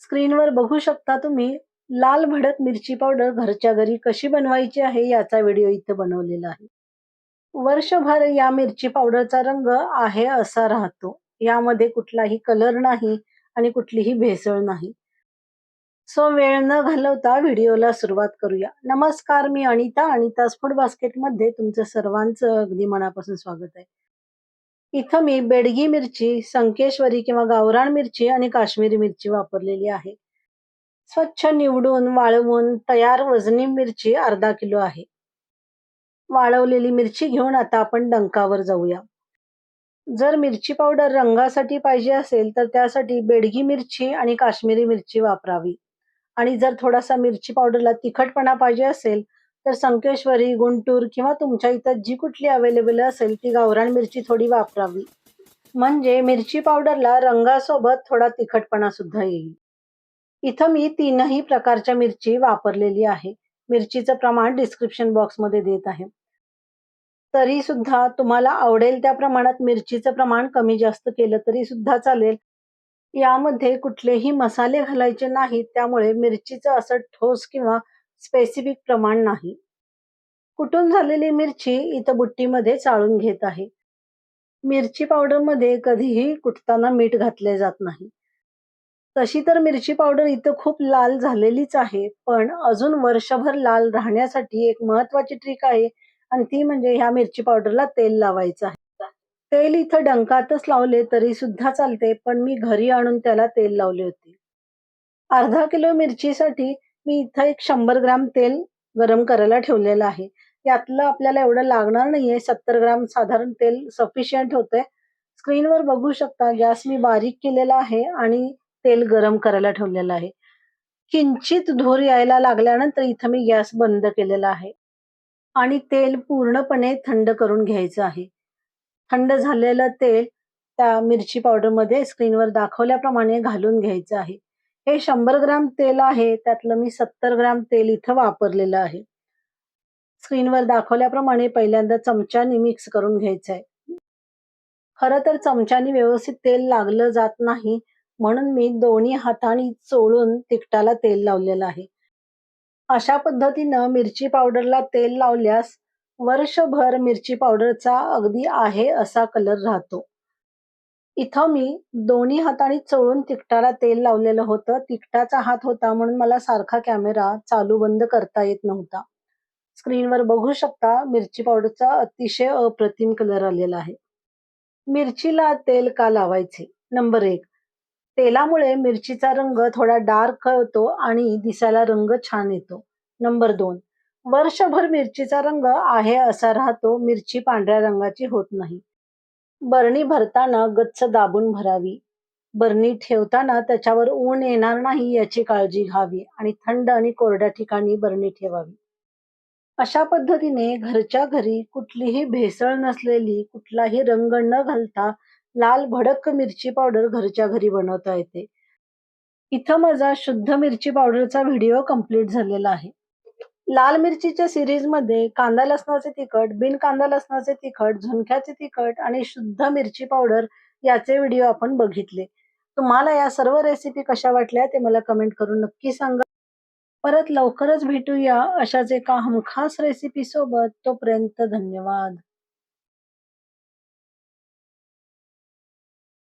स्क्रीनवर बघू शकता तुम्ही लाल भडक मिरची पावडर घरच्या घरी कशी बनवायची आहे याचा व्हिडिओ इथं बनवलेला आहे. वर्षभर या मिरची पावडरचा रंग आहे असा राहतो. यामध्ये कुठलाही कलर नाही आणि कुठलीही भेसळ नाही. सो वेळ न घालवता व्हिडिओला सुरुवात करूया. नमस्कार मी अनिता अनिताज फूड बास्केटमध्ये तुमचं सर्वांचं अगदी मनापासून स्वागत आहे. इथं मी बेडगी मिरची संकेश्वरी किंवा गावरान मिरची आणि काश्मीरी मिरची वापरलेली आहे. स्वच्छ निवडून वाळवून तयार वजनी मिरची अर्धा किलो आहे. वाळवलेली मिरची घेऊन आता आपण डंकावर जाऊया. जर मिरची पावडर रंगासाठी पाहिजे असेल तर त्यासाठी बेडगी मिरची आणि काश्मीरी मिरची वापरावी. आणि जर थोडासा मिरची पावडरला तिखटपणा पाहिजे असेल तर संकेश्वरी गुंटूर किंवा तुमच्या इथं जी कुठली अवेलेबल असेल ती गावरान मिरची थोडी वापरावी. म्हणजे मिरची पावडरला रंगासोबत थोडा तिखटपणा सुद्धा येईल. इथं मी तीनही प्रकारच्या मिरची वापरलेली आहे. मिरचीचं प्रमाण डिस्क्रिप्शन बॉक्समध्ये देत आहे. तरी सुद्धा तुम्हाला आवडेल त्या प्रमाणात मिरचीचं प्रमाण कमी जास्त केलं तरी सुद्धा चालेल. यामध्ये कुठलेही मसाले घालायचे नाहीत त्यामुळे मिरचीचं असं ठोस किंवा स्पेसिफिक प्रमाण नाही. कुटून झालेली मिरची इथं बुट्टीमध्ये चाळून घेत आहे. मिरची पावडरमध्ये कधीही कुटताना मीठ घातले जात नाही. तशी तर मिरची पावडर इथं खूप लाल झालेलीच आहे पण अजून वर्षभर लाल राहण्यासाठी एक महत्वाची ट्रिक आहे आणि ती म्हणजे ह्या मिरची पावडरला तेल लावायचं आहे. तेल इथं डंकातच लावले तरी सुद्धा चालते पण मी घरी आणून त्याला तेल लावले होते. अर्धा किलो मिरचीसाठी मी इथं एक शंभर ग्राम तेल गरम करायला ठेवलेलं आहे. यातलं आपल्याला एवढं लागणार नाहीये. सत्तर ग्राम साधारण तेल सफिशियंट होतंय. स्क्रीनवर बघू शकता गॅस मी बारीक केलेला आहे आणि तेल गरम करायला ठेवलेलं आहे. किंचित धूर यायला लागल्यानंतर इथं मी गॅस बंद केलेला आहे. आणि तेल पूर्णपणे थंड करून घ्यायचं आहे. थंड झालेलं तेल त्या मिरची पावडरमध्ये स्क्रीनवर दाखवल्याप्रमाणे घालून घ्यायचं आहे. हे शंभर ग्राम तेल आहे त्यातलं मी सत्तर ग्राम तेल इथं वापरलेलं आहे. स्क्रीनवर दाखवल्याप्रमाणे पहिल्यांदा चमच्याने मिक्स करून घ्यायचं आहे खरं तर चमच्याने व्यवस्थित तेल लागलं जात नाही म्हणून मी दोन्ही हाताने चोळून तिकटाला तेल लावलेलं आहे. अशा पद्धतीनं मिरची पावडरला तेल लावल्यास वर्षभर मिरची पावडरचा अगदी आहे असा कलर राहतो. इथं मी दोन्ही हाताने चोळून तिकटाला तेल लावलेलं होतं. तिकटाचा हात होता म्हणून मला सारखा कॅमेरा चालू बंद करता येत नव्हता. स्क्रीनवर बघू शकता मिरची पावडरचा अतिशय अप्रतिम कलर आलेला आहे. मिरचीला तेल का लावायचे? नंबर एक तेलामुळे मिरचीचा रंग थोडा डार्क होतो आणि दिसायला रंग छान येतो. नंबर दोन वर्षभर मिरचीचा रंग आहे असा राहतो मिरची पांढऱ्या रंगाची होत नाही. बरणी भरताना गच्च दाबून भरावी. बरणी ठेवताना त्याच्यावर ऊन येणार नाही याची काळजी घ्यावी आणि थंड आणि कोरड्या ठिकाणी बरणी ठेवावी. अशा पद्धतीने घरच्या घरी कुठलीही भेसळ नसलेली कुठलाही रंग न घालता लाल भडक मिरची पावडर घरच्या घरी बनवता येते. इथं माझा शुद्ध मिरची पावडरचा व्हिडिओ कंप्लीट झालेला आहे. लाल मिरचीच्या सिरीजमध्ये कांदा लसणाचे तिखट बिन कांदा लसणाचे तिखट झुणक्याचे तिखट आणि शुद्ध मिरची पावडर याचे व्हिडिओ आपण बघितले. तुम्हाला या सर्व रेसिपी कशा वाटल्या ते मला कमेंट करून नक्की सांगा. परत लवकरच भेटूया अशाच एका हमखास रेसिपी सोबत. तोपर्यंत धन्यवाद.